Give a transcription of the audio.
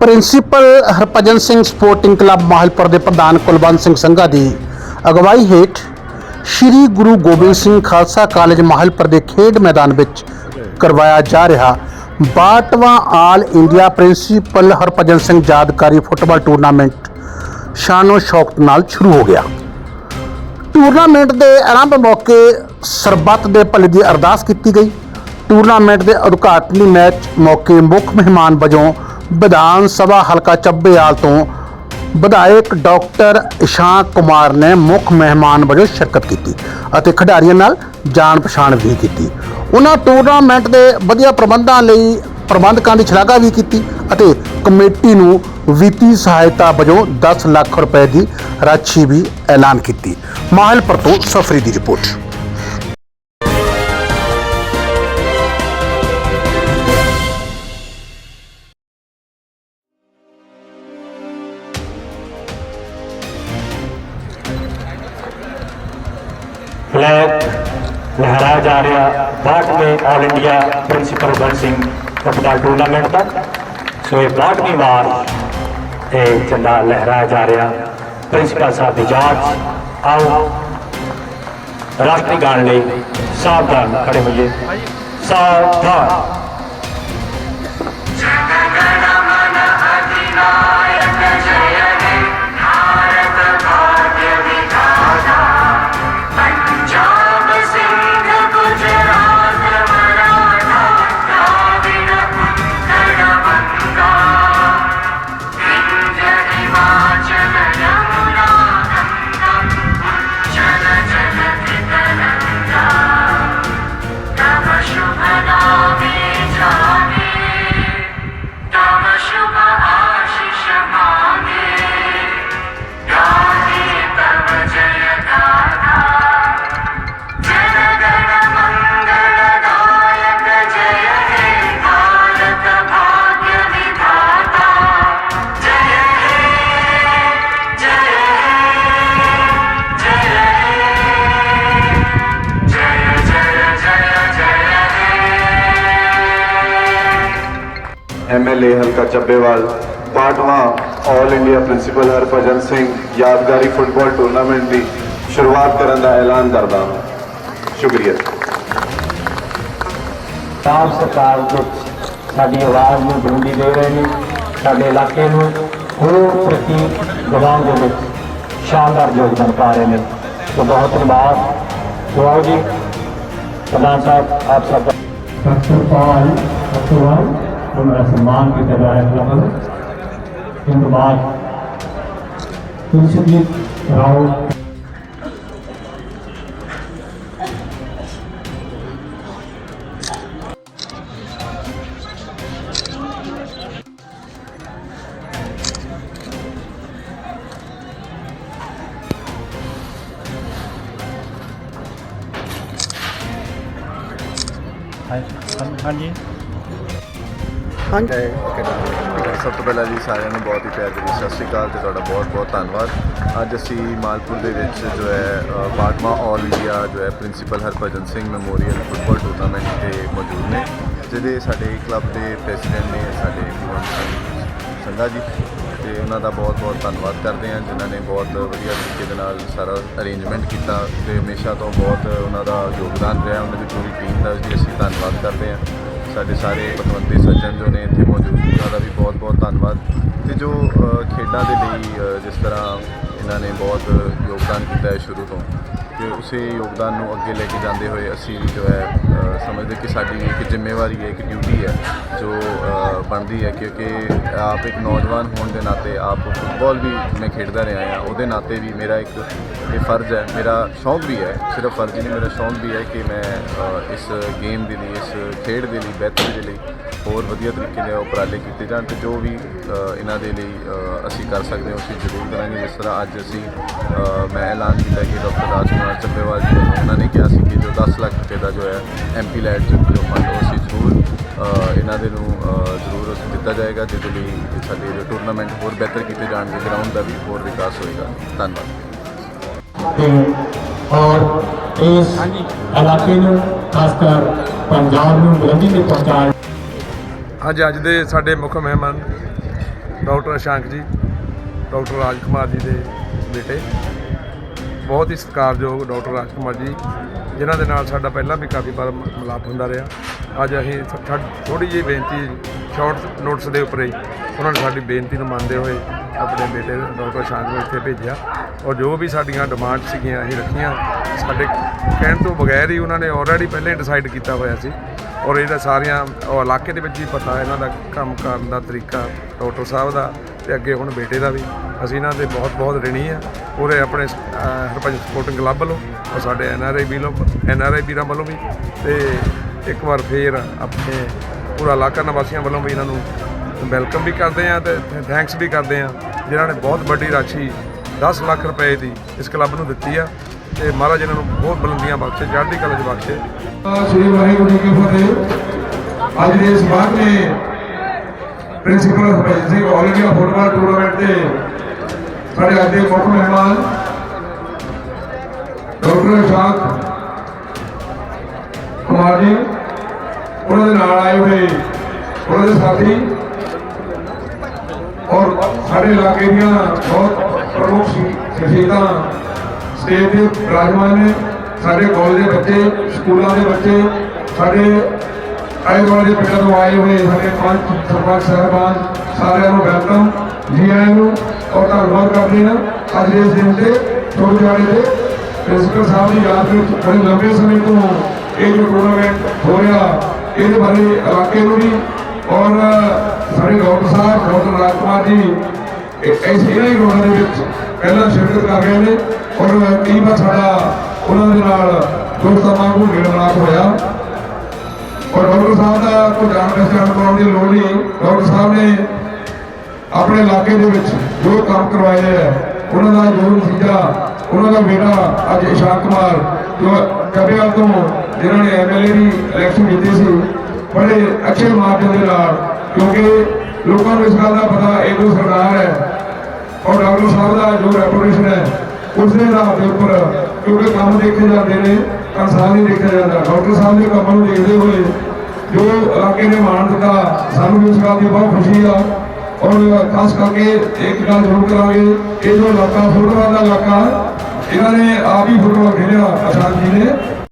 Principal Harbhajan Singh sporting club Mahalpur ਦੇ ਪ੍ਰਧਾਨ ਕੁਲਵੰਤ ਸਿੰਘ ਸੰਘਾ ਦੀ ਅਗਵਾਈ ਹੇਠ ਸ੍ਰੀ ਗੁਰੂ ਗੋਬਿੰਦ ਸਿੰਘ ਖਾਲਸਾ ਕਾਲਜ ਮਾਹਲਪੁਰ ਦੇ ਖੇਡ ਮੈਦਾਨ ਵਿੱਚ ਕਰਵਾਇਆ ਜਾ ਰਿਹਾ 62ਵਾਂ all India principal Harbhajan Singh ਯਾਦਕਾਰੀ football tournament. ਸ਼ਾਨੋ ਸ਼ੌਕਤ ਨਾਲ ਸ਼ੁਰੂ ਹੋ ਗਿਆ। ਟੂਰਨਾਮੈਂਟ ਦੇ ਆਰੰਭ ਮੌਕੇ ਸਰਬੱਤ ਦੇ ਭਲੇ ਦੀ ਅਰਦਾਸ ਕੀਤੀ ਗਈ। ਟੂਰਨਾਮੈਂਟ ਦੇ ਉਦਘਾਟਨੀ ਮੈਚ ਮੌਕੇ ਮੁੱਖ ਮਹਿਮਾਨ ਵਜੋਂ ਵਿਧਾਨ ਸਭਾ ਹਲਕਾ ਚੱਬੇਆਲ ਤੋਂ ਵਿਧਾਇਕ ਡਾਕਟਰ ਇਸ਼ਾਂ ਕੁਮਾਰ ਨੇ ਮੁੱਖ ਮਹਿਮਾਨ ਵਜੋਂ ਸ਼ਿਰਕਤ ਕੀਤੀ ਅਤੇ ਖਿਡਾਰੀਆਂ ਨਾਲ ਜਾਣ ਪਛਾਣ ਵੀ ਕੀਤੀ। ਉਹਨਾਂ ਟੂਰਨਾਮੈਂਟ ਦੇ ਵਧੀਆ ਪ੍ਰਬੰਧਾਂ ਲਈ ਪ੍ਰਬੰਧਕਾਂ ਦੀ ਸ਼ਲਾਘਾ ਵੀ ਕੀਤੀ ਅਤੇ ਕਮੇਟੀ ਨੂੰ ਵਿੱਤੀ ਸਹਾਇਤਾ ਵਜੋਂ 10 ਲੱਖ ਰੁਪਏ ਦੀ ਰਾਸ਼ੀ ਵੀ ਐਲਾਨ ਕੀਤੀ। ਮਾਹਲਪੁਰ ਤੋਂ ਸਫਰੀ ਦੀ ਰਿਪੋਰਟ। जा रहा बाटवें all India principal Gun Singh football tournament तक ਸੋ ਇਹ ਬਾਟਵੀਂ ਵਾਰ ਇਹ ਝੰਡਾ ਲਹਿਰਾਇਆ ਜਾ ਰਿਹਾ ਪ੍ਰਿੰਸੀਪਲ ਸਾਹਿਬ ਦੀ ਜਾਂਚ ਆਓ ਰਾਸ਼ਟਰੀ ਗਾਣ ਲਈ ਸਾਵਧਾਨ ਖੜੇ ਹੋਈਏ ਸਾਵਧਾਨ पंजाब ਐਮਐਲਏ ਹਲਕਾ Chabbewal 62ਵਾਂ all India principal Harbhajan Singh ਯਾਦਗਾਰੀ ਫੁੱਟਬਾਲ ਟੂਰਨਾਮੈਂਟ ਦੀ ਸ਼ੁਰੂਆਤ ਕਰਨ ਦਾ ਐਲਾਨ ਕਰਦਾ ਹਾਂ ਸ਼ੁਕਰੀਆ ਪੰਜਾਬ ਸਰਕਾਰ ਵਿੱਚ ਸਾਡੀ ਆਵਾਜ਼ ਨੂੰ ਬੁਲੰਦੀ ਦੇ ਰਹੇ ਨੇ ਸਾਡੇ ਇਲਾਕੇ ਨੂੰ ਹੋਰ ਤਰੱਕੀ ਦਿਵਾਉਣ ਦੇ ਵਿੱਚ ਸ਼ਾਨਦਾਰ ਯੋਗਦਾਨ ਪਾ ਰਹੇ ਨੇ। ਸੋ ਬਹੁਤ ਧੰਨਵਾਦ। ਦੁਆਓ ਜੀ ਪ੍ਰਧਾਨ ਸਾਹਿਬ ਆਪ ਸਭ ਦਾ ਸਤਿਕਾਰ ਸਤਿਕਾਰ ਤੋਂ ਮੇਰਾ ਸਨਮਾਨ ਕੀਤਾ ਜਾ ਰਿਹਾ ਹੈ ਇਸ ਤੋਂ ਬਾਅਦ ਤੁਲਸੀਜੀਤ ਰਾਓ ਹਾਂਜੀ। ਸਭ ਤੋਂ ਪਹਿਲਾਂ ਜੀ ਸਾਰਿਆਂ ਨੂੰ ਬਹੁਤ ਹੀ ਪਿਆਰ ਭਰੀ ਸਤਿ ਸ਼੍ਰੀ ਅਕਾਲ ਤੇ ਤੁਹਾਡਾ ਬਹੁਤ ਬਹੁਤ ਧੰਨਵਾਦ। ਅੱਜ ਅਸੀਂ ਮਾਲਪੁਰ ਦੇ ਵਿੱਚ ਜੋ ਹੈ ਬਾਟਮਾ ਆਲ ਇੰਡੀਆ ਜੋ ਹੈ principal Harbhajan Singh memorial football tournament ਤੇ ਮੌਜੂਦ ਨੇ, ਜਿਹਦੇ ਸਾਡੇ ਕਲੱਬ ਦੇ ਪ੍ਰੈਜ਼ੀਡੈਂਟ ਨੇ ਸਾਡੇ ਕੁਲਵੰਤ ਸੰਘਾ ਜੀ ਤੇ ਉਹਨਾਂ ਦਾ ਬਹੁਤ ਬਹੁਤ ਧੰਨਵਾਦ ਕਰਦੇ ਹਾਂ, ਜਿਨ੍ਹਾਂ ਨੇ ਬਹੁਤ ਵਧੀਆ ਤਰੀਕੇ ਦੇ ਨਾਲ ਸਾਰਾ ਅਰੇਂਜਮੈਂਟ ਕੀਤਾ ਤੇ ਹਮੇਸ਼ਾ ਤੋਂ ਬਹੁਤ ਉਹਨਾਂ ਦਾ ਯੋਗਦਾਨ ਰਿਹਾ, ਉਹਨਾਂ ਦੀ ਪੂਰੀ ਟੀਮ ਦਾ ਵੀ ਅਸੀਂ ਧੰਨਵਾਦ ਕਰਦੇ ਹਾਂ। ਸਾਡੇ ਸਾਰੇ ਪਤਵੰਤੇ ਸੱਜਣ ਜੋ ਨੇ ਇੱਥੇ ਮੌਜੂਦ ਉਹਨਾਂ ਦਾ ਵੀ ਬਹੁਤ ਬਹੁਤ ਧੰਨਵਾਦ। ਤੇ ਜੋ ਖੇਡਾਂ ਦੇ ਲਈ ਜਿਸ ਤਰ੍ਹਾਂ ਇਹਨਾਂ ਨੇ ਬਹੁਤ ਯੋਗਦਾਨ ਕੀਤਾ ਹੈ ਸ਼ੁਰੂ ਤੋਂ। ਤੇ ਉਸੇ ਯੋਗਦਾਨ ਨੂੰ ਅੱਗੇ ਲੈ ਕੇ ਜਾਂਦੇ ਹੋਏ ਅਸੀਂ ਜੋ ਹੈ ਸਮਝਦੇ ਕਿ ਸਾਡੀ ਇੱਕ ਜ਼ਿੰਮੇਵਾਰੀ ਹੈ, ਇੱਕ ਡਿਊਟੀ ਹੈ, ਜੋ ਬਣਦੀ ਹੈ। ਕਿਉਂਕਿ ਆਪ ਇੱਕ ਨੌਜਵਾਨ ਹੋਣ ਦੇ ਨਾਤੇ ਆਪ ਫੁੱਟਬਾਲ ਵੀ ਮੈਂ ਖੇਡਦਾ ਰਿਹਾ ਹਾਂ। ਉਹਦੇ ਨਾਤੇ ਵੀ ਮੇਰਾ ਇੱਕ, ਇਹ ਫਰਜ਼ ਹੈ। ਮੇਰਾ ਸ਼ੌਂਕ ਵੀ ਹੈ, ਸਿਰਫ ਫਰਜ਼ ਨਹੀਂ, ਮੇਰਾ ਸ਼ੌਂਕ ਵੀ ਹੈ ਕਿ ਮੈਂ ਇਸ ਗੇਮ ਦੇ ਲਈ, ਇਸ ਖੇਡ ਦੇ ਲਈ, ਬਿਹਤਰੀ ਦੇ ਲਈ ਹੋਰ ਵਧੀਆ ਤਰੀਕੇ ਦੇ ਉਪਰਾਲੇ ਕੀਤੇ ਜਾਣ ਤੇ ਜੋ ਵੀ ਇਹਨਾਂ ਦੇ ਲਈ ਅਸੀਂ ਕਰ ਸਕਦੇ ਹਾਂ ਅਸੀਂ ਜ਼ਰੂਰ ਕਰਾਂਗੇ। ਜਿਸ ਤਰ੍ਹਾਂ ਅੱਜ ਅਸੀਂ ਮੈਂ ਐਲਾਨ ਕੀਤਾ ਕਿ ਡਾਕਟਰ ਰਾਜ ਚੱਬੇਵਾਲ ਜੀ ਵੱਲੋਂ ਉਹਨਾਂ ਨੇ ਕਿਹਾ ਸੀ ਕਿ ਜੋ 10 ਲੱਖ ਰੁਪਏ ਦਾ ਜੋ ਹੈ ਐਮਪੀ ਲੈਟ ਜੋ ਫੰਡ ਉਹ ਅਸੀਂ ਜ਼ਰੂਰ ਇਹਨਾਂ ਦੇ ਨੂੰ ਜ਼ਰੂਰ ਅਸੀਂ ਦਿੱਤਾ ਜਾਏਗਾ ਜਿਹਦੇ ਲਈ ਸਾਡੇ ਜੋ ਟੂਰਨਾਮੈਂਟ ਹੋਰ ਬਿਹਤਰ ਕੀਤੇ ਜਾਣਗੇ ਗਰਾਊਂਡ ਦਾ ਵੀ ਹੋਰ ਵਿਕਾਸ ਹੋਏਗਾ। ਧੰਨਵਾਦ। ਤੇ ਔਰ ਇਸ ਇਲਾਕੇ ਨੂੰ ਖਾਸ ਕਰ ਪੰਜਾਬ ਨੂੰ ਬੁਲੰਦੀ ਤੇ ਪਹੁੰਚਾਉਣ ਹਾਂਜੀ ਅੱਜ ਦੇ ਸਾਡੇ ਮੁੱਖ ਮਹਿਮਾਨ ਡਾਕਟਰ ਅਸ਼ਾਂਕ ਜੀ ਡਾਕਟਰ ਰਾਜ ਕੁਮਾਰ ਜੀ ਦੇ ਬੇਟੇ। ਬਹੁਤ ਹੀ ਸਤਿਕਾਰਯੋਗ ਡਾਕਟਰ ਰਾਜ ਕੁਮਾਰ ਜੀ, ਜਿਨ੍ਹਾਂ ਦੇ ਨਾਲ ਸਾਡਾ ਪਹਿਲਾਂ ਵੀ ਕਾਫੀ ਵਾਰ ਮ- ਮਿਲਾਪ ਹੁੰਦਾ ਰਿਹਾ। ਅੱਜ ਅਸੀਂ ਥੋੜੀ ਜਿਹੀ ਬੇਨਤੀ ਸ਼ਾਰਟ ਨੋਟਸ ਦੇ ਉੱਪਰ ਹੀ ਉਹਨਾਂ ਨੇ ਸਾਡੀ ਬੇਨਤੀ ਨੂੰ ਮੰਨਦੇ ਹੋਏ ਆਪਣੇ ਬੇਟੇ ਡਾਕਟਰ ਅਸ਼ਾਂਕ ਨੂੰ ਇੱਥੇ ਭੇਜਿਆ। ਔਰ ਜੋ ਵੀ ਸਾਡੀਆਂ ਡਿਮਾਂਡ ਸੀਗੀਆਂ, ਅਸੀਂ ਰੱਖੀਆਂ। ਸਾਡੇ ਕਹਿਣ ਤੋਂ ਬਗੈਰ ਹੀ ਉਹਨਾਂ ਨੇ ਆਲਰੇਡੀ ਪਹਿਲਾਂ ਹੀ ਡਿਸਾਈਡ ਕੀਤਾ ਹੋਇਆ ਸੀ। ਔਰ ਇਹਦਾ ਸਾਰੀਆਂ ਇਲਾਕੇ ਦੇ ਵਿੱਚ ਹੀ ਪਤਾ, ਇਹਨਾਂ ਦਾ ਕੰਮ ਕਰਨ ਦਾ ਤਰੀਕਾ ਡਾਕਟਰ ਸਾਹਿਬ ਦਾ ਤੇ ਅੱਗੇ ਹੁਣ ਬੇਟੇ ਦਾ ਵੀ। ਅਸੀਂ ਇਹਨਾਂ ਦੇ ਬਹੁਤ ਬਹੁਤ ਰਿਣੀ ਆ। ਪੂਰੇ ਆਪਣੇ ਅਹ, ਸਪੋਰਟਿੰਗ ਕਲੱਬ ਵੱਲੋਂ ਔਰ ਸਾਡੇ ਐਨ ਆਰ ਆਈ ਵੱਲੋਂ ਐਨ ਆਰ ਆਈ ਵੀਰਾਂ ਵੱਲੋਂ ਵੀ। ਤੇ ਇੱਕ ਵਾਰ ਫੇਰ ਆਪਣੇ ਪੂਰਾ ਇਲਾਕਾ ਨਿਵਾਸੀਆਂ ਵੱਲੋਂ ਵੀ ਇਹਨਾਂ ਨੂੰ ਵੈਲਕਮ ਵੀ ਕਰਦੇ ਆ ਤੇ ਥੈਂਕਸ ਵੀ ਕਰਦੇ ਆ ਜਿਨ੍ਹਾਂ ਨੇ ਬਹੁਤ ਵੱਡੀ ਰਾਸ਼ੀ 10 ਲੱਖ ਰੁਪਏ ਦੀ ਇਸ ਕਲੱਬ ਨੂੰ ਦਿੱਤੀ ਆ। ਤੇ ਮਹਾਰਾਜ ਇਹਨਾਂ ਨੂੰ ਬਹੁਤ ਬੁਲੰਦੀਆਂ ਬਖਸ਼ੇ ਚੜ੍ਹਦੀ ਕਲਾ 'ਚ ਬਖਸ਼ੇ। ਸ਼੍ਰੀ ਵਾਹਿਗੁਰੂ ਜੀ ਕੀ ਫਤਿਹ। ਅੱਜ ਦੇ ਇਸ ਬਾਗ ਨੇ principal Harbhajan Singh all India football tournament ਦੇ ਸਾਡੇ ਅੱਜ ਦੇ ਮੁੱਖ ਮਹਿਮਾਨ ਡਾਕਟਰ ਸ਼ਾਖ ਕੁਮਾਰ ਜੀ, ਉਹਨਾਂ ਦੇ ਨਾਲ ਆਏ ਹੋਏ ਉਹਨਾਂ ਦੇ ਸਾਥੀ ਔਰ ਸਾਡੇ ਇਲਾਕੇ ਦੀਆਂ ਬਹੁਤ ਪ੍ਰਮੁੱਖ ਸ਼ਖਸੀਅਤਾਂ ਸਟੇਜ ਦੇ ਰਾਜਮਾਨ ਨੇ, ਸਾਡੇ ਕਾਲਜ ਦੇ ਬੱਚੇ, ਸਕੂਲਾਂ ਦੇ ਬੱਚੇ, ਸਾਡੇ ਆਲੇ ਦੁਆਲੇ ਦੇ ਪਿੰਡਾਂ ਤੋਂ ਆਏ ਹੋਏ ਸਾਡੇ ਪੰਚ ਸਰਪੰਚ, ਸਾਹਿਬਾਨ, ਸਾਰਿਆਂ ਨੂੰ ਵੈਲਕਮ। ਜੀ ਆਇਆਂ ਨੂੰ ਔਰ ਧੰਨਵਾਦ ਕਰਦੇ ਹਾਂ। ਅੱਜ ਦੇ ਇਸ ਦਿਨ ਤੇ ਛੋਟੇ ਦੇ ਪ੍ਰਿੰਸੀਪਲ ਸਾਹਿਬ ਦੀ ਯਾਦ ਵਿੱਚ ਬੜੇ ਲੰਬੇ ਸਮੇਂ ਤੋਂ ਇਹ ਜੋ ਟੂਰਨਾਮੈਂਟ ਹੋ ਰਿਹਾ, ਇਹਦੇ ਬਾਰੇ ਇਲਾਕੇ ਨੂੰ ਵੀ ਔਰ ਸਾਡੇ ਡਾਕਟਰ ਸਾਹਿਬ ਡਾਕਟਰ ਰਾਜਕੁਮਾਰ ਜੀ, ਇਹ- ਇਸ ਇਹਨਾਂ ਹੀ ਰੋਡਾਂ ਦੇ ਵਿੱਚ ਪਹਿਲਾਂ ਸ਼ਿਰਕਤ ਕਰ ਰਹੇ ਨੇ ਔਰ ਕਈ ਵਾਰ ਸਾਡਾ ਉਹਨਾਂ ਦੇ ਨਾਲ ਦੋਸਤਾਂ ਵਾਂਗੂ ਮੇਲ ਮਿਲਾਪ ਹੋਇਆ। ਔਰ ਡਾਕਟਰ ਸਾਹਿਬ ਦਾ ਕੋਈ ਜਾਣ ਪਛਾਣ ਕਰਾਉਣ ਦੀ ਲੋੜ ਨਹੀਂ। ਡਾਕਟਰ ਸਾਹਿਬ ਨੇ ਆਪਣੇ ਇਲਾਕੇ ਦੇ ਵਿੱਚ ਜੋ ਕੰਮ ਕਰਵਾਏ ਹੈ ਉਹਨਾਂ ਦਾ ਜੋ ਨਤੀਜਾ, ਉਹਨਾਂ ਦਾ ਬੇਟਾ ਅੱਜ ਇਸ਼ਾਕ ਕੁਮਾਰ ਜੋ ਕਬਿਆਲ ਤੋਂ ਜਿਨ੍ਹਾਂ ਨੇ ਐਮਐਲਏ ਦੀ ਇਲੈਕਸ਼ਨ ਜਿੱਤੀ ਸੀ, ਬੜੇ ਅੱਛੇ ਮਾਰਜਨ ਦੇ ਨਾਲ, ਕਿਉਂਕਿ ਲੋਕਾਂ ਨੂੰ ਇਸ ਗੱਲ ਦਾ ਪਤਾ ਇਹ ਜੋ ਸਰਕਾਰ ਹੈ, ਔਰ ਡਾਕਟਰ ਸਾਹਿਬ ਦਾ ਜੋ ਰੈਪੂਟੇਸ਼ਨ ਹੈ ਉਸ ਦੇ ਆਧਾਰ ਦੇ ਉੱਪਰ ਕਿਉਂਕਿ ਕੰਮ ਦੇਖੇ ਜਾਂਦੇ ਨੇ ਇਨਸਾਨ ਨਹੀਂ ਦੇਖਿਆ ਜਾਂਦਾ। ਡਾਕਟਰ ਸਾਹਿਬ ਦੇ ਕੰਮਾਂ ਨੂੰ ਦੇਖਦੇ ਹੋਏ ਜੋ ਇਲਾਕੇ ਨੇ ਮਾਣ ਦਿੱਤਾ ਸਾਨੂੰ ਵੀ ਇਸ ਗੱਲ ਦੀ ਬਹੁਤ ਖੁਸ਼ੀ ਆ। ਔਰ ਖਾਸ ਕਰਕੇ ਇੱਕ ਗੱਲ ਜ਼ਰੂਰ ਕਰਾਂਗੇ, ਇਹ ਜੋ ਇਲਾਕਾ ਫੁੱਟਬਾਲ ਦਾ ਇਲਾਕਾ, ਇਹਨਾਂ ਨੇ ਆਪ ਹੀ ਫੁੱਟਬਾਲ ਖੇਡਿਆ ਆਸ਼ਾਨ ਜੀ ਨੇ।